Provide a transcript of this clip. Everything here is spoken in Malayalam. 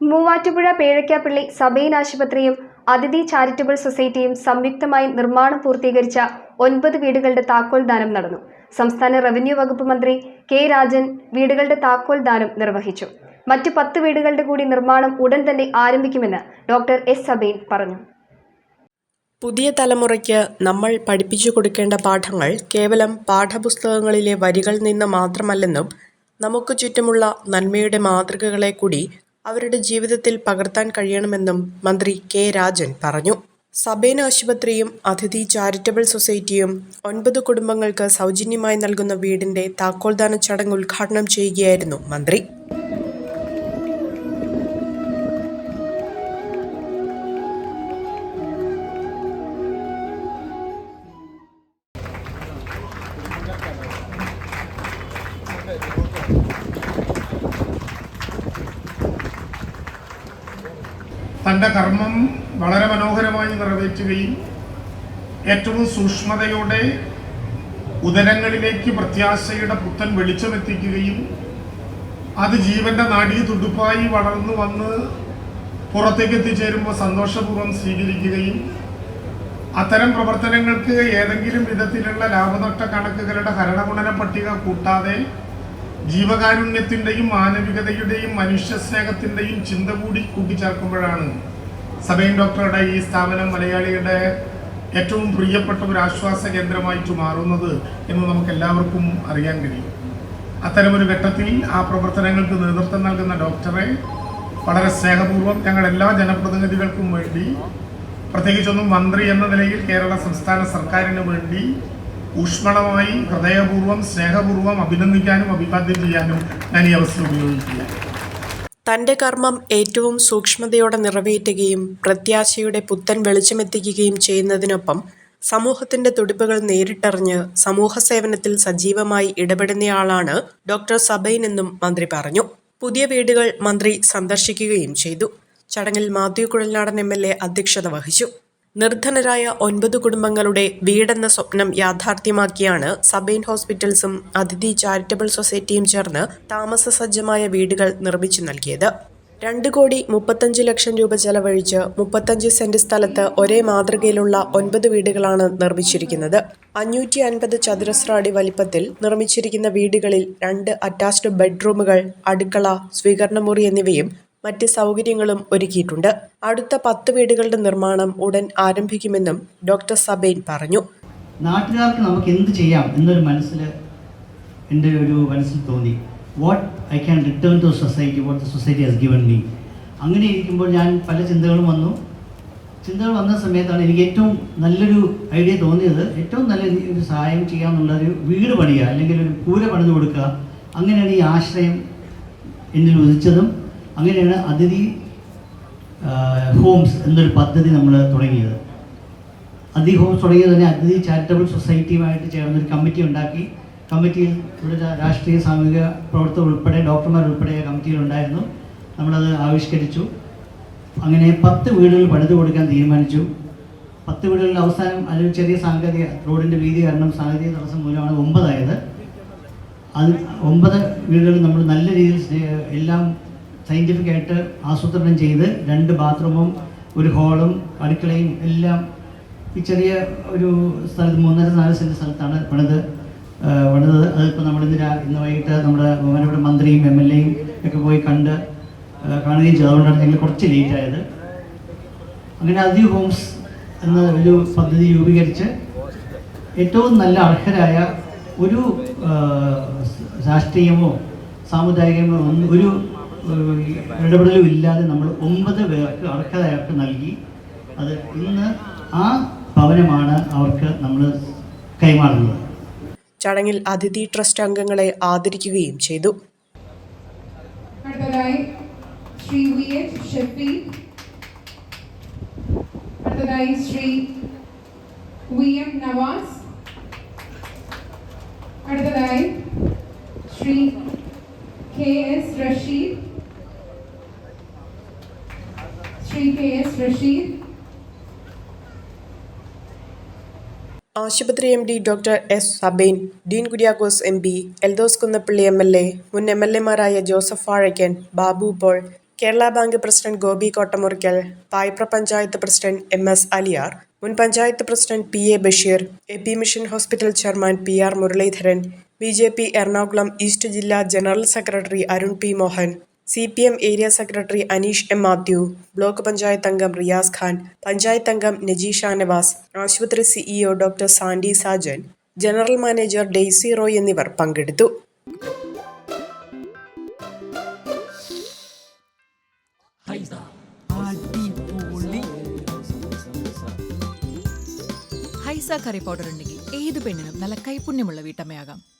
മൂവാറ്റുപുഴ പേഴയ്ക്കാപ്പള്ളി സബൈൻ ആശുപത്രിയും അതിഥി ചാരിറ്റബിൾ സൊസൈറ്റിയും സംയുക്തമായി നിർമ്മാണം പൂർത്തീകരിച്ച ഒൻപത് വീടുകളുടെ താക്കോൽ ദാനം നടന്നു. സംസ്ഥാന റവന്യൂ വകുപ്പ് മന്ത്രി കെ രാജൻ വീടുകളുടെ താക്കോൽ ദാനം നിർവഹിച്ചു. മറ്റ് പത്ത് വീടുകളുടെ കൂടി നിർമ്മാണം ഉടൻ തന്നെ ആരംഭിക്കുമെന്ന് ഡോക്ടർ എസ് സബൈൻ പറഞ്ഞു. പുതിയ തലമുറയ്ക്ക് നമ്മൾ പഠിപ്പിച്ചു കൊടുക്കേണ്ട പാഠങ്ങൾ കേവലം പാഠപുസ്തകങ്ങളിലെ വരികളിൽ നിന്ന് മാത്രമല്ലെന്നും നമുക്ക് ചുറ്റുമുള്ള നന്മയുടെ മാതൃകകളെ കൂടി അവരുടെ ജീവിതത്തിൽ പകർത്താൻ കഴിയണമെന്നും മന്ത്രി കെ രാജൻ പറഞ്ഞു. സബേൻ ആശുപത്രിയും അതിഥി ചാരിറ്റബിൾ സൊസൈറ്റിയും ഒൻപത് കുടുംബങ്ങൾക്ക് സൗജന്യമായി നൽകുന്ന വീടിന്റെ താക്കോൽദാന ചടങ്ങ് ഉദ്ഘാടനം ചെയ്യുകയായിരുന്നു മന്ത്രി. തന്റെ കർമ്മം വളരെ മനോഹരമായി നിറവേറ്റുകയും ഏറ്റവും സൂക്ഷ്മതയോടെ ഉദരങ്ങളിലേക്ക് പ്രത്യാശയുടെ പുത്തൻ വെളിച്ചമെത്തിക്കുകയും അത് ജീവന്റെ നാടി തുടുപ്പായി വളർന്നു വന്ന് പുറത്തേക്ക് എത്തിച്ചേരുമ്പോൾ സന്തോഷപൂർവം സ്വീകരിക്കുകയും അത്തരം പ്രവർത്തനങ്ങൾക്ക് ഏതെങ്കിലും വിധത്തിലുള്ള ലാഭനഷ്ട കണക്കുകളുടെ ഭരണഗുണന പട്ടിക കൂട്ടാതെ ജീവകാരുണ്യത്തിന്റെയും മാനവികതയുടെയും മനുഷ്യ സ്നേഹത്തിന്റെയും ചിന്ത കൂടി കൂട്ടിച്ചേർക്കുമ്പോഴാണ് സബൈൻ ഡോക്ടറുടെ ഈ സ്ഥാപനം മലയാളികളുടെ ഏറ്റവും പ്രിയപ്പെട്ട ഒരു ആശ്വാസ കേന്ദ്രമായിട്ട് മാറുന്നത് എന്ന് നമുക്ക് എല്ലാവർക്കും അറിയാൻ കഴിയും. അത്തരമൊരു ഘട്ടത്തിൽ ആ പ്രവർത്തനങ്ങൾക്ക് നേതൃത്വം നൽകുന്ന ഡോക്ടറെ വളരെ സ്നേഹപൂർവം ഞങ്ങൾ എല്ലാ ജനപ്രതിനിധികൾക്കും വേണ്ടി പ്രത്യേകിച്ചൊന്നും മന്ത്രി എന്ന നിലയിൽ കേരള സംസ്ഥാന സർക്കാരിന് വേണ്ടി ഊഷ്മളമായി ഹൃദയപൂർവം സ്നേഹപൂർവം അഭിനന്ദിക്കാനും അഭിവാദ്യം ചെയ്യാനും ഞാൻ ഈ അവസരം ഉപയോഗിക്കുക തന്റെ കർമ്മം ഏറ്റവും സൂക്ഷ്മതയോടെ നിറവേറ്റുകയും പ്രത്യാശയുടെ പുത്തൻ വെളിച്ചമെത്തിക്കുകയും ചെയ്യുന്നതിനൊപ്പം സമൂഹത്തിന്റെ തുടിപ്പുകൾ നേരിട്ടറിഞ്ഞ് സമൂഹ സേവനത്തിൽ സജീവമായി ഇടപെടുന്നയാളാണ് ഡോക്ടർ സബൈൻ എന്നും മന്ത്രി പറഞ്ഞു. പുതിയ വീടുകൾ മന്ത്രി സന്ദർശിക്കുകയും ചെയ്തു. ചടങ്ങിൽ Mathew Kuzhalnadan M L A അധ്യക്ഷത വഹിച്ചു. നിർധനരായ ഒൻപത് കുടുംബങ്ങളുടെ വീടെന്ന സ്വപ്നം യാഥാർത്ഥ്യമാക്കിയാണ് സബൈൻ ഹോസ്പിറ്റൽസും അതിഥി ചാരിറ്റബിൾ സൊസൈറ്റിയും ചേർന്ന് താമസ സജ്ജമായ വീടുകൾ നിർമ്മിച്ചു നൽകിയത്. രണ്ട് കോടി മുപ്പത്തഞ്ച് ലക്ഷം രൂപ ചെലവഴിച്ച് മുപ്പത്തഞ്ച് സെന്റ് സ്ഥലത്ത് ഒരേ മാതൃകയിലുള്ള ഒൻപത് വീടുകളാണ് നിർമ്മിച്ചിരിക്കുന്നത്. അഞ്ഞൂറ്റി അൻപത് ചതുരശ്ര അടി വലിപ്പത്തിൽ നിർമ്മിച്ചിരിക്കുന്ന വീടുകളിൽ രണ്ട് അറ്റാച്ച്ഡ് ബെഡ്റൂമുകൾ അടുക്കള സ്വീകരണമുറി എന്നിവയും മറ്റ് സൗകര്യങ്ങളും ഒരുക്കിയിട്ടുണ്ട്. അടുത്ത പത്ത് വീടുകളുടെ നിർമ്മാണം ഉടൻ ആരംഭിക്കുമെന്നും ഡോക്ടർ സബൈൻ പറഞ്ഞു. നാട്ടുകാർക്ക് നമുക്ക് എന്ത് ചെയ്യാം എന്നൊരു മനസ്സിൽ എന്റെ ഒരു മനസ്സിൽ തോന്നി. What I can return to society what the society has given me അങ്ങനെ ഇരിക്കുമ്പോൾ ഞാൻ പല ചിന്തകളും വന്നു. ചിന്തകൾ വന്ന സമയത്താണ് എനിക്ക് ഏറ്റവും നല്ലൊരു ഐഡിയ തോന്നിയത്. ഏറ്റവും നല്ല ഒരു സഹായം ചെയ്യാമെന്നുള്ള ഒരു വീട് പണിയുക അല്ലെങ്കിൽ ഒരു കൂര പണിത് കൊടുക്കുക. അങ്ങനെയാണ് ഈ ആശ്രയം എന്നിൽ ഉദിച്ചതും. അങ്ങനെയാണ് അതിഥി ഹോംസ് എന്നൊരു പദ്ധതി നമ്മൾ തുടങ്ങിയത്. അതിഥി ഹോംസ് തുടങ്ങിയത് തന്നെ അതിഥി ചാരിറ്റബിൾ സൊസൈറ്റിയുമായിട്ട് ചേർന്ന് ഒരു കമ്മിറ്റി ഉണ്ടാക്കി. കമ്മിറ്റിയിൽ ഇവിടെ രാഷ്ട്രീയ സാമൂഹിക പ്രവർത്തകർ ഉൾപ്പെടെ ഡോക്ടർമാർ ഉൾപ്പെടെ കമ്മിറ്റിയിലുണ്ടായിരുന്നു നമ്മളത് ആവിഷ്കരിച്ചു. അങ്ങനെ പത്ത് വീടുകൾ പണിത് കൊടുക്കാൻ തീരുമാനിച്ചു. പത്ത് വീടുകളിൽ അവസാനം അതിൽ ചെറിയ സാങ്കേതിക റോഡിന്റെ വീതി കാരണം സാങ്കേതിക തടസ്സം മൂലമാണ് ഒമ്പതായത്. അത് ഒമ്പത് വീടുകൾ നമ്മൾ നല്ല രീതിയിൽ എല്ലാം സയന്റിഫിക് ആയിട്ട് ആസൂത്രണം ചെയ്ത് രണ്ട് ബാത്റൂമും ഒരു ഹോളും അടുക്കളയും എല്ലാം ഈ ചെറിയ ഒരു സ്ഥലത്ത് മൂന്നര നാല് സെന്റ് സ്ഥലത്താണ് പണിത് പണിതത്. അതിപ്പോൾ നമ്മളിന്ന് രാ ഇന്ന് വൈകിട്ട് നമ്മുടെ ബഹുമാനപ്പെട്ട മന്ത്രിയും എം എൽ എയും ഒക്കെ പോയി കണ്ട് കാണുകയും ചെയ്തു. അതുകൊണ്ടാണ് ഞങ്ങൾ കുറച്ച് ലേറ്റ് ആയത്. അങ്ങനെ അതി ഹോംസ് എന്ന ഒരു പദ്ധതി രൂപീകരിച്ച് ഏറ്റവും നല്ല അർഹരായ ഒരു രാഷ്ട്രീയമോ സാമുദായികമോ ഒരു ഇടപെടലും ഇല്ലാതെ നമ്മൾ ഒമ്പത് പേർക്ക് അർഹതയാൾക്ക് നൽകി. അത് ഇന്ന് ആ ഭവനമാണ് അവർക്ക് നമ്മൾ കൈമാറുന്നത്. ചടങ്ങിൽ അതിഥി ട്രസ്റ്റ് അംഗങ്ങളെ ആദരിക്കുകയും ചെയ്തു. അടുത്തതായി ശ്രീ വി എച്ച് ഷഫീഖ് അടുത്തതായി ശ്രീ വി എം നവാസ്. അടുത്തതായി Shri K S Rasheed Shri K S Rasheed ആശുപത്രി M D doctor S Sabine Dean Kuriakose M P Eldhose Kunnappilly M L A മുൻ M L എമാരായ Joseph Vazhakkan Babu Paul Kerala bank president Gopi Kottamurikkal Payipra panchayat president M S Aliyar മുൻ panchayat president P A Basheer A P mission hospital chairman P R Muraleedharan B J P Ernakulam east ജില്ലാ general secretary Arun P Mohan C P M area secretary Aneesh M Mathew block panchayat അംഗം റിയാസ് ഖാൻ പഞ്ചായത്ത് അംഗം നജീ ഷാനവാസ് ആശുപത്രി CEO doctor Sandy Sajan general manager Daisy Roy എന്നിവർ പങ്കെടുത്തു. ഹൈസ കറി പൗഡർ ഉണ്ടെങ്കിൽ ഏത് പെണ്ണിനും നല്ല കൈപുണ്യമുള്ള വീട്ടമ്മയാകാം.